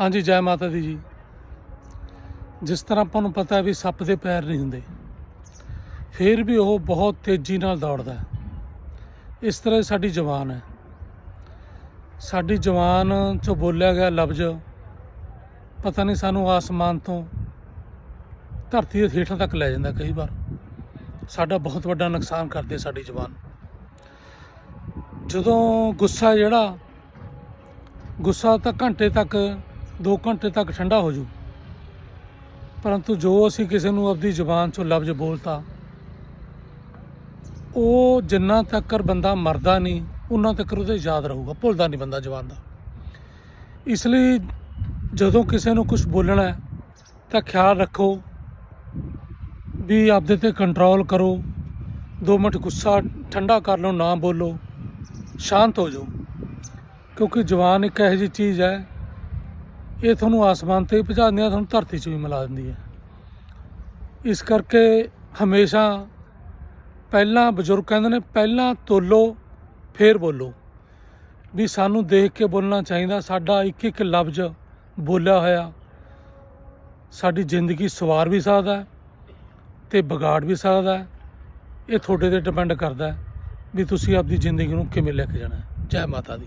ਹਾਂਜੀ, ਜੈ ਮਾਤਾ ਦੀ ਜੀ। ਜਿਸ ਤਰ੍ਹਾਂ ਆਪਾਂ ਨੂੰ ਪਤਾ ਵੀ ਸੱਪ ਦੇ ਪੈਰ ਨਹੀਂ ਹੁੰਦੇ, ਫਿਰ ਵੀ ਉਹ ਬਹੁਤ ਤੇਜ਼ੀ ਨਾਲ ਦੌੜਦਾ ਇਸ ਤਰ੍ਹਾਂ ਸਾਡੀ ਜਵਾਨ ਹੈ। ਸਾਡੀ ਜਵਾਨ ਚੋਂ ਬੋਲਿਆ ਗਿਆ ਲਫ਼ਜ਼, ਪਤਾ ਨਹੀਂ ਸਾਨੂੰ ਆਸਮਾਨ ਤੋਂ ਧਰਤੀ ਦੇ ਹੇਠਾਂ ਤੱਕ ਲੈ ਜਾਂਦਾ ਕਈ ਵਾਰ। ਸਾਡਾ ਬਹੁਤ ਵੱਡਾ ਨੁਕਸਾਨ ਕਰਦੇ ਸਾਡੀ ਜਵਾਨ। ਜਦੋਂ ਗੁੱਸਾ ਜਿਹੜਾ, ਗੁੱਸਾ ਤਾਂ ਘੰਟੇ ਤੱਕ 2 ਘੰਟੇ ਤੱਕ ਠੰਡਾ ਹੋ ਜੂ। ਪਰੰਤੂ ਜੋ ਅਸੀਂ ਕਿਸੇ ਨੂੰ ਆਪਦੀ ਜ਼ੁਬਾਨ ਚੋਂ ਲਫ਼ਜ਼ ਬੋਲਤਾ, ਉਹ ਜਿੰਨਾ ਤੱਕ ਬੰਦਾ ਮਰਦਾ ਨਹੀਂ, ਉਹਨਾਂ ਤੱਕ ਉਹਦੇ ਯਾਦ ਰਹੂਗਾ, ਭੁੱਲਦਾ ਨਹੀਂ ਬੰਦਾ ਜ਼ਬਾਨ ਦਾ। ਇਸ ਲਈ ਜਦੋਂ ਕਿਸੇ ਨੂੰ ਕੁਝ ਬੋਲਣਾ ਤਾਂ ਖਿਆਲ ਰੱਖੋ ਵੀ ਆਪਦੇ ਤੇ ਕੰਟਰੋਲ ਕਰੋ 2 ਮਿੰਟ ਗੁੱਸਾ ਠੰਡਾ ਕਰ ਲਓ, ਨਾ ਬੋਲੋ, ਸ਼ਾਂਤ ਹੋ ਜਾਓ। ਕਿਉਂਕਿ ਜਵਾਨ ਇੱਕ ਇਹੋ ਜਿਹੀ ਚੀਜ਼ ਹੈ ਇਹ ਤੁਹਾਨੂੰ ਆਸਮਾਨ ਤੇ ਵੀ ਪਹੁੰਚਾ ਦਿੰਦੀ ਹੈ ਤੁਹਾਨੂੰ ਧਰਤੀ 'ਚ ਵੀ ਮਿਲਾ ਦਿੰਦੀ ਹੈ। ਇਸ ਕਰਕੇ ਹਮੇਸ਼ਾ ਪਹਿਲਾਂ ਬਜ਼ੁਰਗ ਕਹਿੰਦੇ ਨੇ, ਪਹਿਲਾਂ ਤੋਲੋ, ਫੇਰ ਬੋਲੋ। ਵੀ ਸਾਨੂੰ ਦੇਖ ਕੇ ਬੋਲਣਾ ਚਾਹੀਦਾ, ਸਾਡਾ ਇੱਕ ਇੱਕ ਲਫ਼ਜ਼ ਬੋਲਿਆ ਹੋਇਆ, ਸਾਡੀ ਜ਼ਿੰਦਗੀ ਸਵਾਰ ਵੀ ਸਕਦਾ ਹੈ ਤੇ ਵਿਗਾੜ ਵੀ ਸਕਦਾ ਇਹ ਤੁਹਾਡੇ ਤੇ ਡਿਪੈਂਡ ਕਰਦਾ ਵੀ ਤੁਸੀਂ ਆਪਦੀ ਜ਼ਿੰਦਗੀ ਨੂੰ ਕਿਵੇਂ ਲੈ ਕੇ ਜਾਣਾ ਜੈ ਮਾਤਾ ਦੀ।